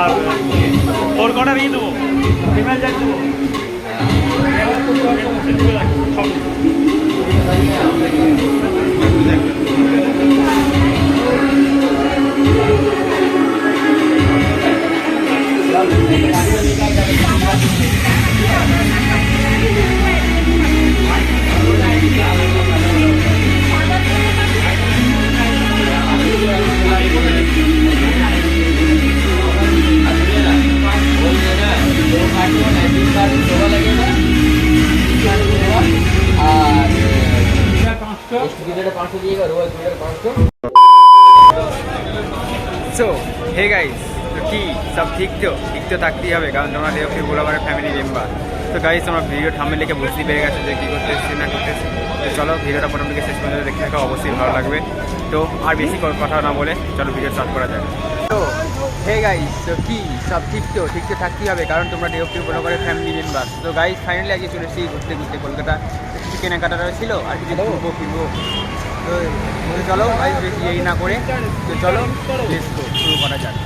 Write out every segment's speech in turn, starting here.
আর তোর কটা দিয়ে দেবো? ফিমেল যাই দেবো? সব সো হে গাইস তো কি? সব ঠিক তো? ঠিক তো থাকতেই হবে, কারণ তোমরা দেবী ব্লগারের ফ্যামিলি মেম্বার তো গাইস তোমরা ভিডিও থামে লিখে বুঝতে পেরে গেছো যে কী করতে না করতে তো চলো, ভিডিওটা থেকে শেষ পর্যন্ত দেখতে থাকো, অবশ্যই ভালো লাগবে। তো আর বেশি কথা না বলে, চলো ভিডিও স্টার্ট করা যায় তো হে গাইস তো কি? সব ঠিক তো? ঠিক তো থাকতেই হবে, কারণ তোমরা দেবী ব্লগারের ফ্যামিলি মেম্বার তো গাইস ফাইনালি আজকে চলে এসেছি ঘুরতে ঘুরতে কলকাতা। কিছু কেনাকাটা ছিল আর কিছু ঘুরবো ফিরবো। তো চলো গাইস বেশি এই না করে তো চলো শুরু করা যাক।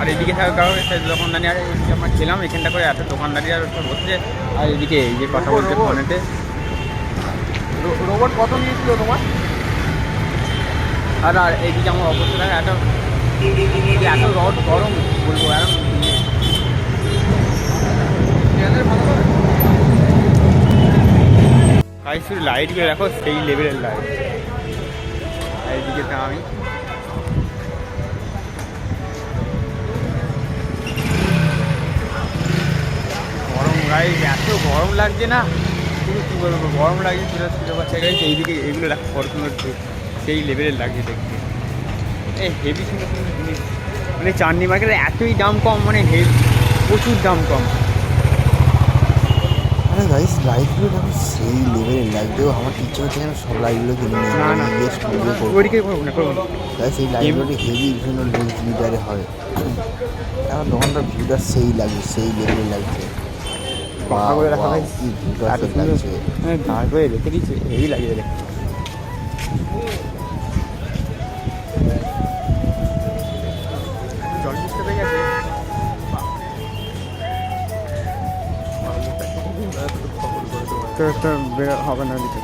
আর এদিকে থাকার কারণে সেই দোকানদারি আর আমরা খেলাম এখানটা করে এত দোকানদারি আর বসছে। আর এদিকে এই যে কথা বলছে ফোনেতে। রোবট কত নিয়েছিল তোমার? আর আর এইদিকে আমার অবস্থা এত এত রড গরম বলব আর গাইস শুধু লাইটগুলো দেখো সেই লেভেলের লাইট আমি। গরম গাইস এত গরম লাগছে না। শুধু কী বলব, গরম লাগছে, পুরো শুধু পাচ্ছে। গাইস এইদিকে এইগুলো দেখো ফরচুনার সেই লেভেলের লাগছে দেখতে। এ হেভি সুন্দর সুন্দর জিনিস। মানে চাঁদনি মার্কেটে এতই দাম কম মানে হেভি প্রচুর দাম কম। আরে গাইস লাইটগুলো দেখো সেই লেভেলের লাগবে আমার টিচার হচ্ছে যেন সব লাইটগুলো কিনে নিই না, না। গাইস এই লাইটগুলো হেভি বিভিন্ন লেন্স মিটারে হয়। আমার দোকানটার ভিউটা সেই লাগবে সেই লেভেলের লাগছে কথা বলে রাখা ভাই লাগছে হ্যাঁ করে রেখে দিচ্ছে হেভি লাগিয়ে দেখতে জল বুঝতে পেরে গেছে? তো তো বের হবে না দিকে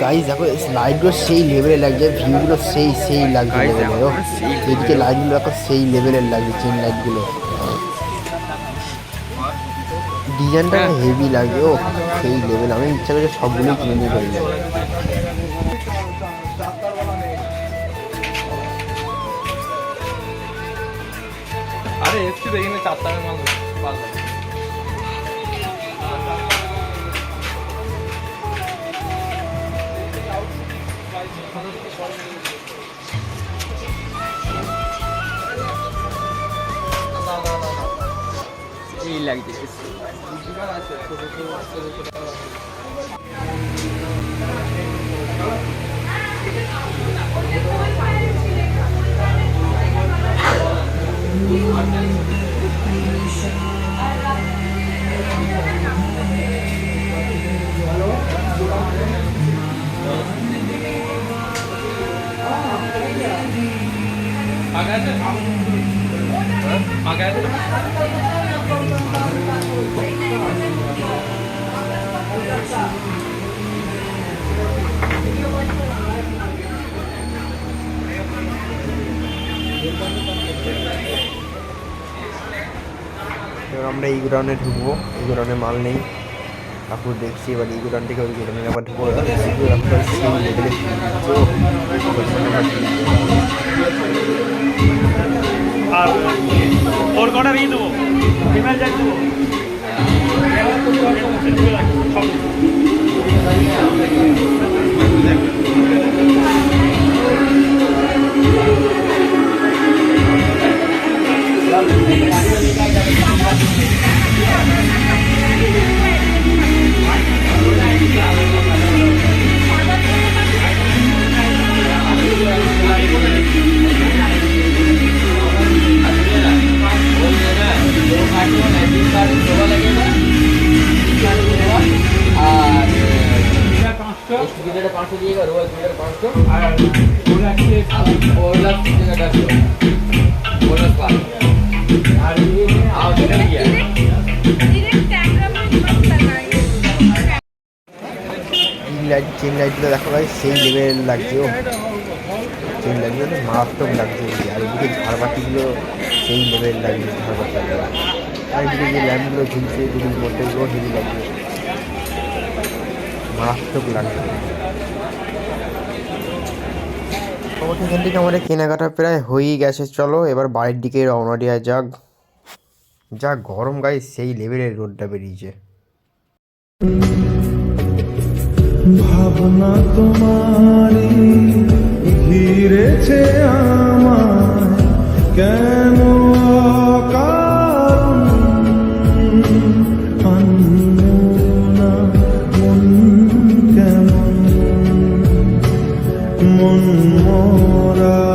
গাইস দেখো লাইটগুলো সেই লেভেলের লাগছে ভিউগুলো সেই সেই লাগছে এদিকে লাইটগুলো দেখো সেই লেভেলের লাগছে চেন লাইটগুলো ডিজাইনটা হেভি লাগে ও সেই লেভেল আমি ইচ্ছা করে সবগুলোই কিনে নিয়ে চলে যাব আরে এসছি তো এখানে মাল পাল্লা লাগছে আগে আছে এবার আমরা এই গোডাউনে ঢুকবো। এই গোডাউনে মাল নেই। ঠাকুর দেখছি, এবার এই গোডাউন থেকে ওই গোডাউনে আবার ঢুকবো। আর যাই দেবো? পাঁচ আর ये- আর সেটা কি direct camera में मत करना ये চেন লাইট চেন লাইটগুলো দেখো ভাই সেই লেভেল লাগছে ও চেন লাইটগুলো তো মারাত্মক লাগছে এদিকে। আর এদিকে ঝাড়বাতিগুলো সেই লেভেল লাগছে ঝাড়বাতিগুলো আর এদিকে যে ল্যাম্পগুলো ঝুলছে এদিকে মধ্যেগুলো হেভি লাগছে মারাত্মক লাগছে মোটামুটি এখান থেকে আমাদের কেনাকাটা প্রায় হয়েই গেছে। চলো, এবার বাড়ির দিকে রওনা দেওয়া যাক। যা গরম গায়ে সেই লেভেলের রোডটা বেরিয়েছে। ভাবনা তোমারি মরা।